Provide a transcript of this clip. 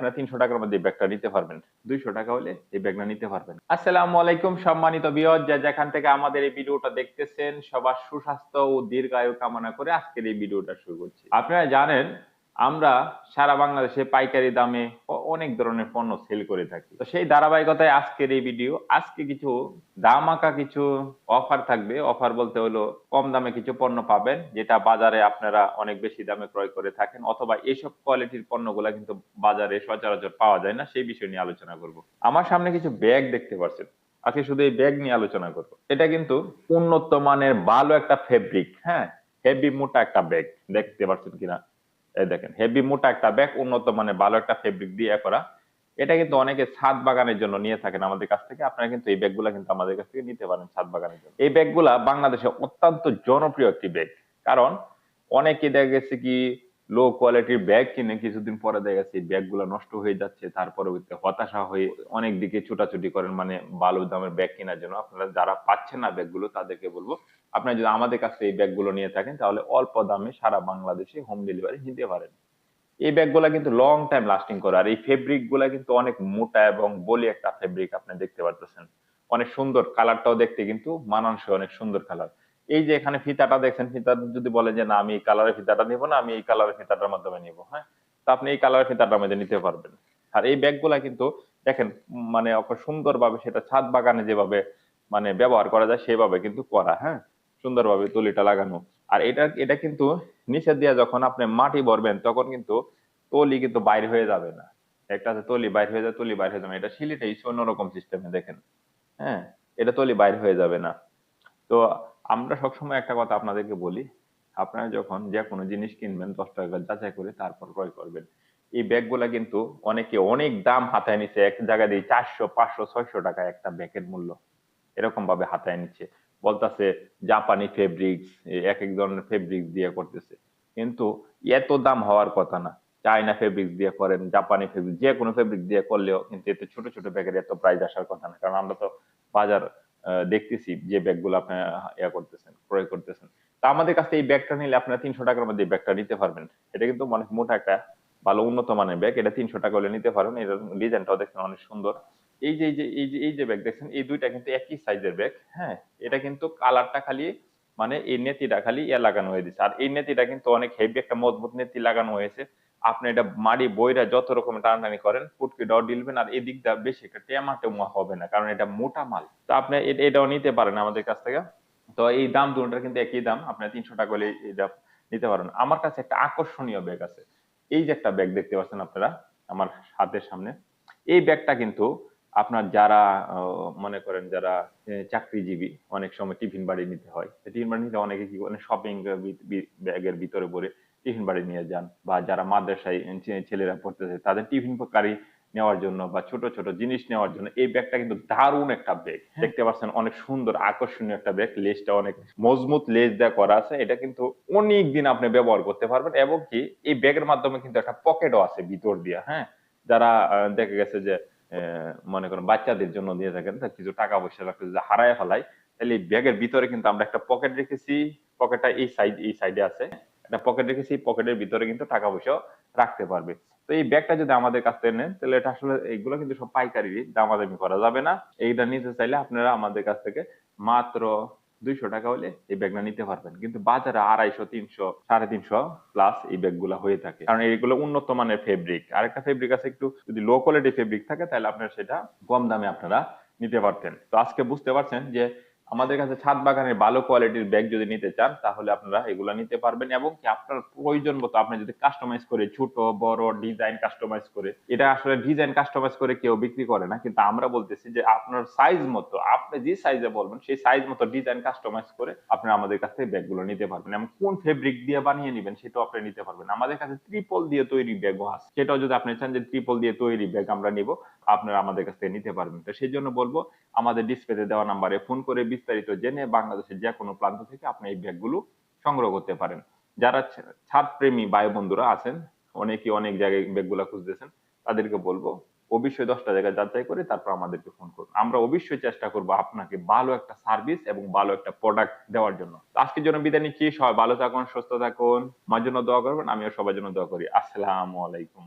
আপনারা তিনশো টাকার মধ্যে ব্যাগটা নিতে পারবেন। দুইশো টাকা হলে এই ব্যাগটা নিতে পারবেন। আসসালামু আলাইকুম, সম্মানিত বিয়জ যা যেখান থেকে আমাদের এই ভিডিওটা দেখতেছেন, সবার সুস্বাস্থ্য ও দীর্ঘায়ু কামনা করে আজকের এই ভিডিওটা শুরু করছি। আপনারা জানেন আমরা সারা বাংলাদেশে পাইকারি দামে অনেক ধরনের পণ্য সেল করে থাকি। তো সেই ধারাবাহিকতায় আজকের এই ভিডিও আজকে কিছু দাম আঁকা কিছু অফার থাকবে। অফার বলতে হলো, কম দামে কিছু পণ্য পাবেন, যেটা বাজারে আপনারা অনেক বেশি দামে ক্রয় করে থাকেন, অথবা এইসব কোয়ালিটির পণ্যগুলা কিন্তু বাজারে সচরাচর পাওয়া যায় না, সেই বিষয় নিয়ে আলোচনা করব। আমার সামনে কিছু ব্যাগ দেখতে পাচ্ছেন আজকে শুধু এই ব্যাগ নিয়ে আলোচনা করব। এটা কিন্তু উন্নত মানের ভালো একটা ফেব্রিক হ্যাঁ? হেভি মোটা একটা ব্যাগ দেখতে পাচ্ছেন কিনা? এই দেখেন হেভি মোটা একটা ব্যাগ উন্নত মানে ভালো একটা ফেব্রিক দিয়ে করা। এটা কিন্তু অনেকে ছাদ বাগানের জন্য নিয়ে থাকেন আমাদের কাছ থেকে। আপনারা কিন্তু এই ব্যাগগুলা কিন্তু আমাদের কাছ থেকে নিতে পারেন ছাদ বাগানের জন্য। এই ব্যাগগুলা বাংলাদেশে অত্যন্ত জনপ্রিয় একটি ব্যাগ কারণ অনেকে দেখা গেছে কি লো কোয়ালিটির ব্যাগ কিনে কিছুদিন পরে দেখা গেছে ব্যাগগুলো নষ্ট হয়ে যাচ্ছে তারপরে হতাশা হয়ে অনেক দিকে ছুটাছুটি করেন মানে ভালো দামের ব্যাগ কেনার জন্য। আপনারা যারা পাচ্ছেন না ব্যাগগুলো তাদেরকে বলব, আপনারা যদি আমাদের কাছ এই ব্যাগগুলো নিয়ে থাকেন, তাহলে অল্প দামে সারা বাংলাদেশে হোম ডেলিভারি নিতে পারেন। এই ব্যাগগুলা কিন্তু লং টাইম লাস্টিং করে, আর এই ফেব্রিকগুলা কিন্তু অনেক মোটা এবং বলি একটা ফেব্রিক আপনি দেখতে পারতেছেন। অনেক সুন্দর কালারটাও দেখতে কিন্তু মানানসই অনেক সুন্দর কালার এই যে এখানে ফিতাটা দেখছেন, ফিতা যদি বলে যে না, আমি এই কালারের ফিতাটা নিব না, আমি এই কালারের ফিতাটার মাধ্যমে নিব হ্যাঁ? তো আপনি এই কালারের ফিতাটার মধ্যে নিতে পারবেন। আর এই ব্যাগগুলা কিন্তু দেখেন মানে সুন্দর ভাবে সেটা ছাদ বাগানে যেভাবে মানে ব্যবহার করা যায়, সেভাবে কিন্তু করা হ্যাঁ? সুন্দরভাবে তলিটা লাগানো। আর এটা এটা কিন্তু নিচে দিয়ে যখন আপনি মাটি ভরবেন, তখন কিন্তু তলি কিন্তু বাইরে হয়ে যাবে না। একটা আছে তলি বাইরে হয়ে যায়, তলি বাইরে হয়ে যাবে। এটা সিলিটা ইস্যু অন্যরকম সিস্টেমে দেখেন হ্যাঁ? এটা তলি বাইরে হয়ে যাবে না। তো আমরা সবসময় একটা কথা আপনাদেরকে বলি, আপনারা যখন যে কোনো জিনিস কিনবেন, দশ টাকা যাচাই করে তারপর ক্রয় করবেন। এই ব্যাগগুলা কিন্তু অনেকে অনেক দাম হাতায় নিচ্ছে এক জায়গায় দিয়ে চারশো, পাঁচশো, ছয়শো টাকা একটা ব্যাগের মূল্য। এরকম ভাবে হাতায় নিচ্ছে। বলতাছে জাপানি ফেব্রিক্স এক এক ধরনের ফেব্রিক্স দিয়ে করতেছে। কিন্তু এত দাম হওয়ার কথা না। চায়না ফেব্রিক্স দিয়ে করেন, জাপানি ফেব্রিক যে কোনো ফেব্রিক দিয়ে করলেও কিন্তু এতে ছোট ছোট ব্যাগের এত প্রাইস আসার কথা না। কারণ আমরা তো বাজার দেখতেছি যে ব্যাগগুলো আপনি ইয়া করতেছেন, ক্রয় করতেছেন। তা আমাদের কাছে এই ব্যাগটা নিলে আপনারা তিনশো টাকার মধ্যে ব্যাগটা নিতে পারবেন। এটা কিন্তু অনেক মোটা একটা, ভালো উন্নত মানের ব্যাগ। এটা তিনশো টাকা হলে নিতে পারবেন। এটার ডিজাইনটাও দেখছেন অনেক সুন্দর। এই যে এই যে এই যে এই যে ব্যাগ দেখছেন এই দুইটা কিন্তু একই সাইজের ব্যাগ হ্যাঁ? এটা কিন্তু কালারটা খালি মানে এই নেতিটা খালি ইয়া লাগানো হয়ে দিচ্ছে আর এই নেতিটা কিন্তু অনেক হেভি একটা মজবুত নেতি লাগানো হয়েছে। আপনি এটা মাড়ি, বইরা যত রকম টানাটানি করেন, ফুটকি ডাও ডিলবেন, আর এই দিকটা বেশি একটা টেমা টেমা হবে না, কারণ এটা মোটা মাল। তো আপনি এটাও নিতে পারেন আমাদের কাছ থেকে। তো এই দাম দুটোর কিন্তু একই দাম, আপনি তিনশো টাকা হলে এটা নিতে পারেন। আমার কাছে একটা আকর্ষণীয় ব্যাগ আছে। এই যে একটা ব্যাগ দেখতে পাচ্ছেন আপনারা, আমার হাতের সামনে। এই ব্যাগটা কিন্তু আপনার যারা মনে করেন যারা চাকরিজীবী, অনেক সময় টিফিন বাড়ি নিতে হয়। টিফিন বাড়ি নিতে অনেকে কি করে শপিং ব্যাগের ভিতরে ভরে টিফিন বাড়ি নিয়ে যান বা যারা মাদ্রাসায় ছেলেরা পড়তেছে তাদের টিফিন কারি নেওয়ার জন্য বা ছোট ছোট জিনিস নেওয়ার জন্য এই ব্যাগটা কিন্তু দারুণ একটা ব্যাগ। দেখতে পাচ্ছেন অনেক সুন্দর আকর্ষণীয় একটা ব্যাগ। লেজটা অনেক মজবুত লেজ দেওয়া করা আছে। এটা কিন্তু অনেক দিন আপনি ব্যবহার করতে পারবেন এবং কি এই ব্যাগের মাধ্যমে কিন্তু একটা পকেটও আছে ভিতর দিয়ে হ্যাঁ? যারা দেখা গেছে যে আহ, মনে করেন বাচ্চাদের জন্য দিয়ে থাকেন কিছু টাকা পয়সা রাখতে যদি হারায় ফেলাই তাহলে এই ব্যাগের ভিতরে কিন্তু আমরা একটা পকেট রেখেছি। পকেটটা এই সাইড এই সাইডে আছে। একটা পকেট রেখেছি পকেটের ভিতরে কিন্তু টাকা পয়সা রাখতে পারবে। তো এই ব্যাগটা যদি আমাদের কাছ থেকে নেন, তাহলে এটা আসলে এইগুলো কিন্তু সব পাইকারি দামাদামি করা যাবে না। এইটা নিতে চাইলে আপনারা আমাদের কাছ থেকে মাত্র দুইশো টাকা হলে এই ব্যাগটা নিতে পারবেন। কিন্তু বাজারে আড়াইশো, তিনশো, সাড়ে তিনশো প্লাস এই ব্যাগগুলো হয়ে থাকে। কারণ এইগুলো উন্নত মানের ফেব্রিক আরেকটা ফেব্রিক আছে একটু যদি লো কোয়ালিটি ফেব্রিক থাকে, তাহলে আপনারা সেটা কম দামে আপনারা নিতে পারতেন। তো আজকে বুঝতে পারছেন যে আমাদের কাছে ছাদ বাগানের ভালো কোয়ালিটির ব্যাগ যদি নিতে চান, তাহলে আপনারা এগুলা নিতে পারবেন এবং কি আপনার প্রয়োজন মতো আপনি যদি কাস্টমাইজ করে ছোট, বড় ডিজাইন কাস্টমাইজ করে, এটা আসলে ডিজাইন কাস্টমাইজ করে কেউ বিক্রি করে না, কিন্তু আমরা বলতেছি যে আপনার সাইজ মতো, আপনি যে সাইজে বলবেন, সেই সাইজ মতো ডিজাইন কাস্টমাইজ করে আপনি আমাদের কাছ থেকে ব্যাগগুলো নিতে পারবেন এবং কোন ফেব্রিক দিয়ে বানিয়ে নেবেন সেটাও আপনি নিতে পারবেন। আমাদের কাছে ত্রিপল দিয়ে তৈরি ব্যাগও আছে। সেটাও যদি আপনি চান যে ত্রিপল দিয়ে তৈরি ব্যাগ আমরা নিব, আপনারা আমাদের কাছ থেকে নিতে পারবেন। তো সেই জন্য বলব, আমাদের ডিসপ্লেতে দেওয়া নাম্বারে ফোন করে বিস্তারিত জেনে বাংলাদেশের যে কোনো প্রান্ত থেকে আপনি এই ব্যাগগুলো সংগ্রহ করতে পারেন। যারা ছাদ প্রেমী ভাই বন্ধুরা আছেন, অনেকে অনেক জায়গায় ব্যাগগুলো খুঁজতেছেন, তাদেরকে বলব, অবশ্যই দশটা জায়গায় যাচাই করে তারপর আমাদেরকে ফোন করুন। আমরা অবশ্যই চেষ্টা করব আপনাকে ভালো একটা সার্ভিস এবং ভালো একটা প্রোডাক্ট দেওয়ার জন্য। আজকের জন্য বিদায় নিচ্ছি, সবাই ভালো থাকুন, সুস্থ থাকুন আমার জন্য দোয়া করবেন, আমিও সবার জন্য দোয়া করি। আসসালামু আলাইকুম।